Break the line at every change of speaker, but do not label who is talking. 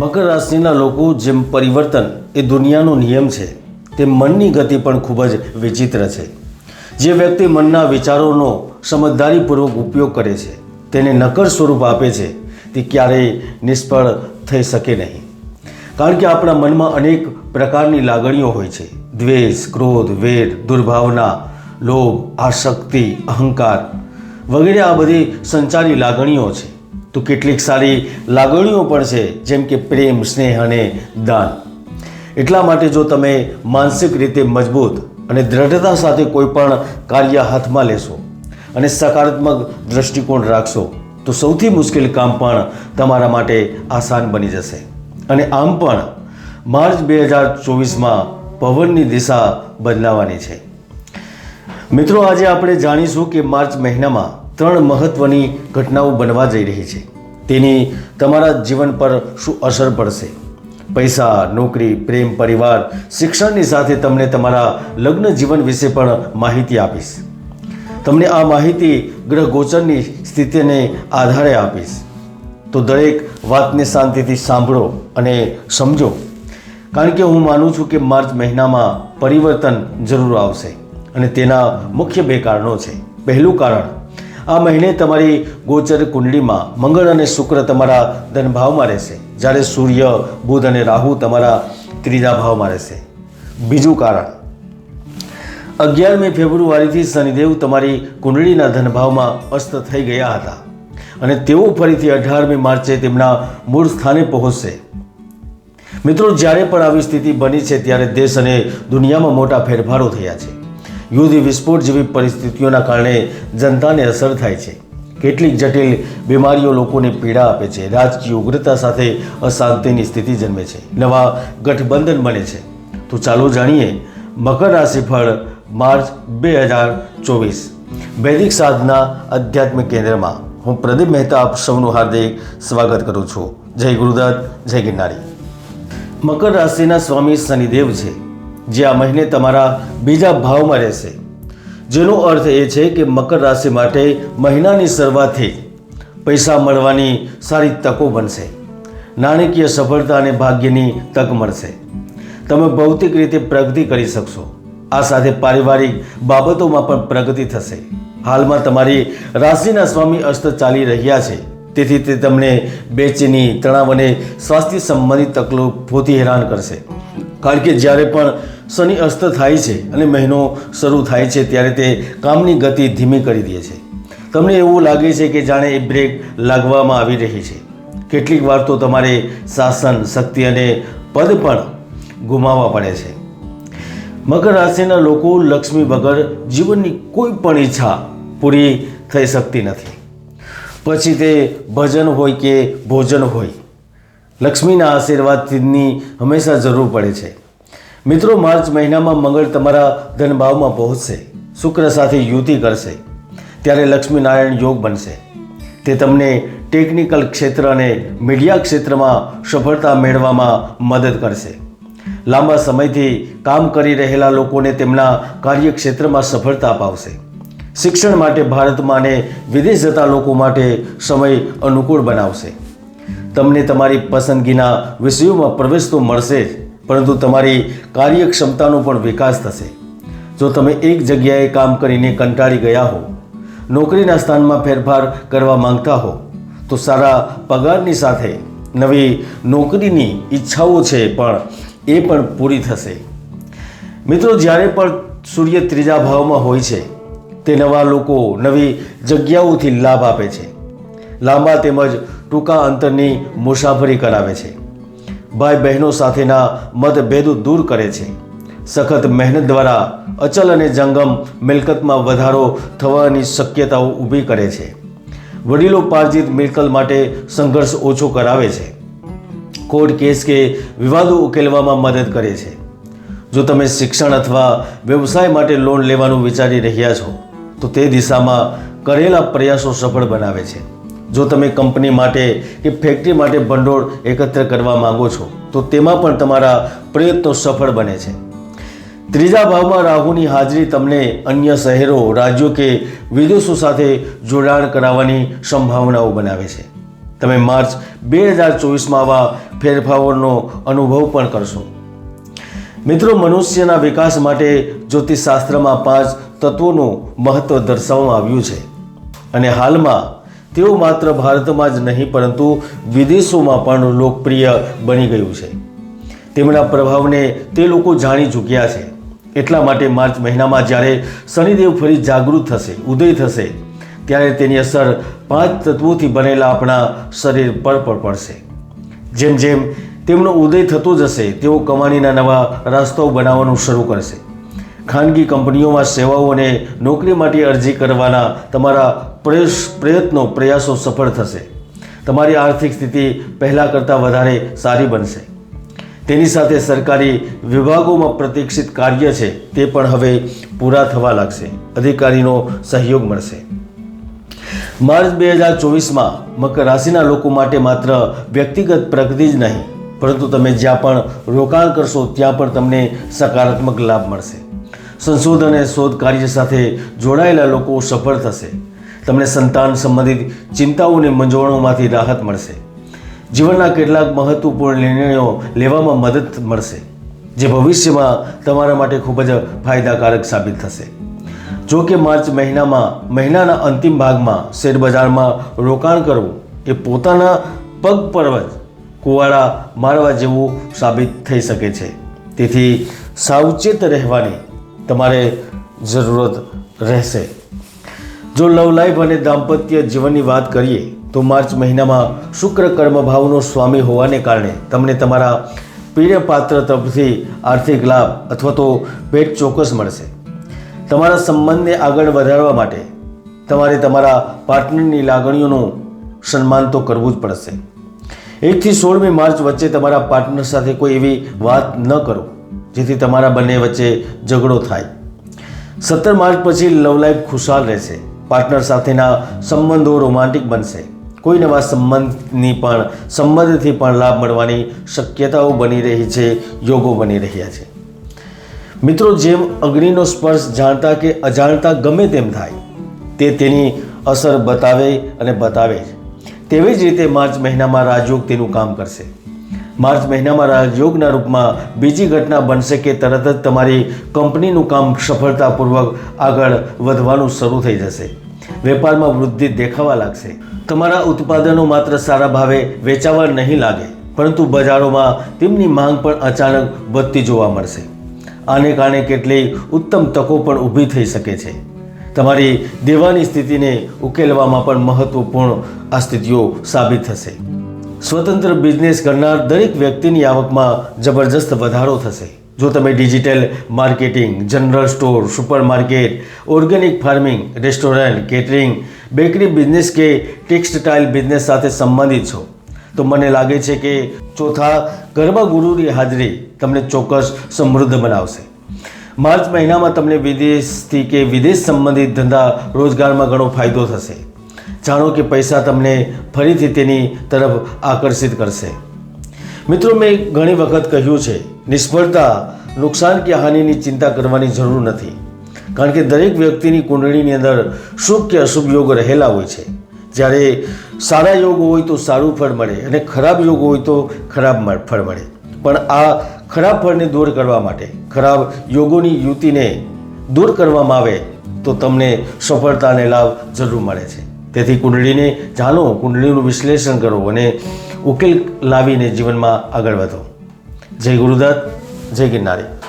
મકર રાશિના લોકો જેમ પરિવર્તન એ દુનિયાનો નિયમ છે તે મનની ગતિ પણ ખૂબ જ વિચિત્ર છે. જે વ્યક્તિ મનના વિચારોનો સમજદારીપૂર્વક ઉપયોગ કરે છે, તેને નકર સ્વરૂપ આપે છે, તે ક્યારેય નિષ્ફળ થઈ શકે નહીં. કારણ કે આપણા મનમાં અનેક પ્રકારની લાગણીઓ હોય છે. દ્વેષ, ક્રોધ વેર દુર્ભાવના, લોભ, આસક્તિ, અહંકાર વગેરે આ બધી સંચારી લાગણીઓ છે. તો કેટલીક સારી લાગણીઓ પણ છે, જેમ કે પ્રેમ, સ્નેહ અને દાન. એટલા માટે જો તમે માનસિક રીતે મજબૂત અને દ્રઢતા સાથે કોઈ પણ કાર્ય હાથમાં લેશો અને સકારાત્મક દૃષ્ટિકોણ રાખશો, તો સૌથી મુશ્કેલ કામ પણ તમારા માટે આસાન બની જશે. અને આમ પણ, માર્ચ બે હજાર ચોવીસમાં પવનની દિશા બદલાવાની છે. મિત્રો, આજે આપણે જાણીશું કે માર્ચ મહિનામાં ત્રણ મહત્વની ઘટનાઓ બનવા જઈ રહી છે. તેની તમારા જીવન પર શું અસર પડશે? પૈસા, નોકરી, પ્રેમ, પરિવાર, શિક્ષણની સાથે તમને તમારા લગ્ન જીવન વિશે પણ માહિતી આપીશ. તમને આ માહિતી ગ્રહ ગોચરની સ્થિતિને આધારે આપીશ. તો દરેક વાતને શાંતિથી સાંભળો અને સમજો. કારણ કે હું માનું છું કે માર્ચ મહિનામાં પરિવર્તન જરૂર આવશે અને તેના મુખ્ય બે કારણો છે. પહેલું કારણ આ મહિને તમારી ગોચર કુંડળીમાં મંગળ અને શુક્ર તમારા ધનભાવમાં રહેશે. જ્યારે સૂર્ય, બુધ અને રાહુ તમારા ત્રીજા ભાવમાં રહેશે. બીજું કારણ, અગિયારમી ફેબ્રુઆરીથી શનિદેવ તમારી કુંડળીના ધનભાવમાં અસ્ત થઈ ગયા હતા અને તેઓ ફરીથી અઢારમી માર્ચે તેમના મૂળ સ્થાને પહોંચશે. મિત્રો, જ્યારે પણ આવી સ્થિતિ બની છે, ત્યારે દેશ અને દુનિયામાં મોટા ફેરફારો થયા છે. યુદ્ધ વિસ્ફોટ જેવી પરિસ્થિતિઓના કારણે જનતાને અસર થાય છે. કેટલીક જટિલ બીમારીઓ લોકોને પીડા આપે છે. રાજકીય ઉગ્રતા સાથે અશાંતિની સ્થિતિ જન્મે છે. નવા ગઠબંધન બને છે. તો ચાલો જાણીએ મકર રાશિફળ માર્ચ બે હજાર ચોવીસ. વૈદિક સાધના આધ્યાત્મિક કેન્દ્રમાં હું પ્રદીપ મહેતા આપ સૌનું હાર્દિક સ્વાગત કરું છું. જય ગુરુદત્ત, જય ગિરનારી. મકર રાશિના સ્વામી શનિદેવ છે. જે આ મહિને તમારા બીજા ભાવમાં રહેશે. જેનો અર્થ એ છે કે મકર રાશિ માટે મહિનાની શરૂઆતથી પૈસા મળવાની સારી તકો બનશે. નાણાકીય સફળતા અને ભાગ્યની તક મળશે. તમે ભૌતિક રીતે પ્રગતિ કરી શકશો. આ સાથે પારિવારિક બાબતોમાં પણ પ્રગતિ થશે. હાલમાં તમારી રાશિના સ્વામી અસ્ત ચાલી રહ્યા છે. તેથી તે તમને બેચેની તણાવ અને સ્વાસ્થ્ય સંબંધિત તકલીફોથી હેરાન કરશે. કારણ કે જ્યારે પણ શનિ અસ્ત થાય છે અને મહિનો શરૂ થાય છે, ત્યારે તે કામની ગતિ ધીમી કરી દે છે. તમને એવું લાગે છે કે જાણે એ બ્રેક લાગવામાં આવી રહી છે. કેટલીક વાર તો તમારે શાસન, શક્તિ અને પદ પણ ગુમાવવા પડે છે. મકર રાશિના લોકો લક્ષ્મી વગર જીવનની કોઈ પણ ઈચ્છા પૂરી થઈ શકતી નથી. પછી તે ભજન હોય કે ભોજન હોય લક્ષ્મીના આશીર્વાદની હંમેશા જરૂર પડે છે. મિત્રો, માર્ચ મહિનામાં મંગળ તમારા ધનભાવમાં પહોંચશે. શુક્ર સાથે યુતિ કરશે. ત્યારે લક્ષ્મીનારાયણ યોગ બનશે. તે તમને ટેકનિકલ ક્ષેત્ર અને મીડિયા ક્ષેત્રમાં સફળતા મેળવવામાં મદદ કરશે. લાંબા સમયથી કામ કરી રહેલા લોકોને તેમના કાર્યક્ષેત્રમાં સફળતા અપાવશે. શિક્ષણ માટે ભારતમાં અને વિદેશ જતા લોકો માટે સમય અનુકૂળ બનાવશે. તમને તમારી પસંદગીના વિષયોમાં પ્રવેશ તો મળશે જ, પરંતુ તમારી કાર્યક્ષમતાનો પણ વિકાસ થશે. જો તમે એક જગ્યાએ કામ કરીને કંટાળી ગયા હો, નોકરીના સ્થાનમાં ફેરફાર કરવા માંગતા હો, તો સારા પગારની સાથે નવી નોકરીની ઈચ્છાઓ છે પણ એ પણ પૂરી થશે. મિત્રો, જ્યારે પણ સૂર્ય ત્રીજા ભાવમાં હોય છે, તે નવા લોકો નવી જગ્યાઓથી લાભ આપે છે. લાંબા તેમજ ટૂંકા અંતરની મુસાફરી કરાવે છે. ભાઈ બહેનો સાથેના મતભેદો દૂર કરે છે. સખત મહેનત દ્વારા અચલ અને જંગમ મિલકતમાં વધારો થવાની શક્યતાઓ ઊભી કરે છે. વડીલો પાર્જિત મિલકત માટે સંઘર્ષ ઓછો કરાવે છે. કોર્ટ કેસ કે વિવાદો ઉકેલવામાં મદદ કરે છે. જો તમે શિક્ષણ અથવા વ્યવસાય માટે લોન લેવાનું વિચારી રહ્યા છો, તો તે દિશામાં કરેલા પ્રયાસો સફળ બનાવે છે. જો તમે કંપની માટે કે ફેક્ટરી માટે ભંડોળ એકત્ર કરવા માંગો છો, તો તેમાં પણ તમારા પ્રયત્નો સફળ બને છે. ત્રીજા ભાવમાં રાહુની હાજરી તમને અન્ય શહેરો, રાજ્યો કે વિદેશો સાથે જોડાણ કરાવવાની સંભાવનાઓ બનાવે છે. તમે માર્ચ બે હજાર ચોવીસમાં આવા ફેરફારોનો અનુભવ પણ કરશો. મિત્રો, મનુષ્યના વિકાસ માટે જ્યોતિષશાસ્ત્રમાં પાંચ તત્વોનું મહત્વ દર્શાવવામાં આવ્યું છે. અને હાલમાં તેઓ માત્ર ભારતમાં જ નહીં, પરંતુ વિદેશોમાં પણ લોકપ્રિય બની ગયું છે. તેમના પ્રભાવને તે લોકો જાણી ચૂક્યા છે. એટલા માટે માર્ચ મહિનામાં જ્યારે શનિદેવ ફરી જાગૃત થશે, ઉદય થશે, ત્યારે તેની અસર પાંચ તત્વોથી બનેલા આપણા શરીર પર પણ પડશે. જેમ જેમ તેમનો ઉદય થતો જશે, તેઓ કમાણીના નવા રસ્તાઓ બનાવવાનું શરૂ કરશે. ખાનગી કંપનીઓમાં સેવાઓ અને નોકરી માટે અરજી કરવાના તમારા પ્રયાસ, પ્રયત્નો, પ્રયાસો સફળ થશે. તમારી આર્થિક સ્થિતિ પહેલાં કરતાં વધારે સારી બનશે. તેની સાથે સરકારી વિભાગોમાં પ્રતીક્ષિત કાર્ય છે તે પણ હવે પૂરા થવા લાગશે. અધિકારીનો સહયોગ મળશે. માર્ચ બે હજાર ચોવીસમાં મકર રાશિના લોકો માટે માત્ર વ્યક્તિગત પ્રગતિ જ નહીં, પરંતુ તમે જ્યાં પણ રોકાણ કરશો ત્યાં પણ તમને સકારાત્મક લાભ મળશે. સંશોધન અને શોધ કાર્ય સાથે જોડાયેલા લોકો સફળ થશે. તમને સંતાન સંબંધિત ચિંતાઓ અને મૂંઝવણોમાંથી રાહત મળશે. જીવનના કેટલાક મહત્વપૂર્ણ નિર્ણયો લેવામાં મદદ મળશે, જે ભવિષ્યમાં તમારા માટે ખૂબ જ ફાયદાકારક સાબિત થશે. જો કે માર્ચ મહિનામાં, મહિનાના અંતિમ ભાગમાં શેરબજારમાં રોકાણ કરવું એ પોતાના પગ પર જ કુવાડા મારવા જેવું સાબિત થઈ શકે છે. તેથી સાવચેત રહેવાની તમારે જરૂરત રહેશે. જો લવ લાઈફ અને દાંપત્ય જીવનની વાત કરીએ, તો માર્ચ મહિનામાં શુક્ર કર્મ ભાવનો સ્વામી હોવાને કારણે તમને તમારા પ્રિય પાત્ર તરફથી આર્થિક લાભ અથવા તો ભેટ ચોક્કસ મળશે. તમારા સંબંધને આગળ વધારવા માટે તમારે તમારા પાર્ટનરની લાગણીઓનું સન્માન તો કરવું જ પડશે. એકથી સોળમી માર્ચ વચ્ચે તમારા પાર્ટનર સાથે કોઈ એવી વાત ન કરો. જેથી તમારા બંને વચ્ચે ઝઘડો થાય. સત્તર માર્ચ પછી લવ લાઈફ ખુશાલ રહેશે. પાર્ટનર સાથેના સંબંધો રોમાન્ટિક બનશે. કોઈ નવા સંબંધની પણ સંબંધથી પણ લાભ મળવાની શક્યતાઓ બની રહી છે, યોગો બની રહ્યા છે. મિત્રો, જેમ અગ્નિનો સ્પર્શ જાણતા કે અજાણતા ગમે તેમ થાય, તે તેની અસર બતાવે અને બતાવે જ. તેવી જ રીતે માર્ચ મહિનામાં રાજયોગ તેનું કામ કરશે. માર્ચ મહિનામાં રાજયોગના રૂપમાં બીજી ઘટના બનશે કે તરત જ તમારી કંપનીનું કામ સફળતાપૂર્વક આગળ વધવાનું શરૂ થઈ જશે. વેપારમાં વૃદ્ધિ દેખાવા લાગશે. તમારા ઉત્પાદનો માત્ર સારા ભાવે વેચાવા નહીં લાગે, પરંતુ બજારોમાં તેમની માંગ પણ અચાનક વધતી જોવા મળશે. આને કારણે કેટલીય ઉત્તમ તકો પણ ઊભી થઈ શકે છે. તમારી દેવાની સ્થિતિને ઉકેલવામાં પણ મહત્વપૂર્ણ આ સ્થિતિઓ સાબિત થશે. સ્વતંત્ર બિઝનેસ કરનાર દરેક વ્યક્તિની આવકમાં જબરજસ્ત વધારો થશે. જો તમે digital marketing, general store supermarket organic farming, restaurant, catering, bakery business કે ટેક્સટાઇલ બિઝનેસ સાથે સંબંધિત છો, તો મને લાગે છે કે ચોથા ગરબા ગુરુની હાજરી તમને ચોક્કસ સમૃદ્ધ બનાવશે. માર્ચ મહિનામાં તમને વિદેશથી કે વિદેશ સંબંધિત ધંધા રોજગારમાં ઘણો ફાયદો થશે. જાણો કે પૈસા તમને ફરીથી તેની તરફ આકર્ષિત કરશે. મિત્રો, મેં ઘણી વખત કહ્યું છે, નિષ્ફળતા નુકસાન કે હાનિની ચિંતા કરવાની જરૂર નથી. કારણ કે દરેક વ્યક્તિની કુંડળીની અંદર શુભ કે અશુભ યોગ રહેલા હોય છે. જ્યારે સારા યોગ હોય તો સારું ફળ મળે અને ખરાબ યોગ હોય તો ખરાબ ફળ મળે. પણ આ ખરાબ ફળને દૂર કરવા માટે, ખરાબ યોગોની યુતિને દૂર કરવામાં આવે તો તમને સફળતાને લાભ જરૂર મળે છે. તેથી કુંડળીને જાણો કુંડળીનું વિશ્લેષણ કરો અને ઉકેલ લાવીને જીવનમાં આગળ વધો. જય ગુરુદત્ત, જય ગિરનારી.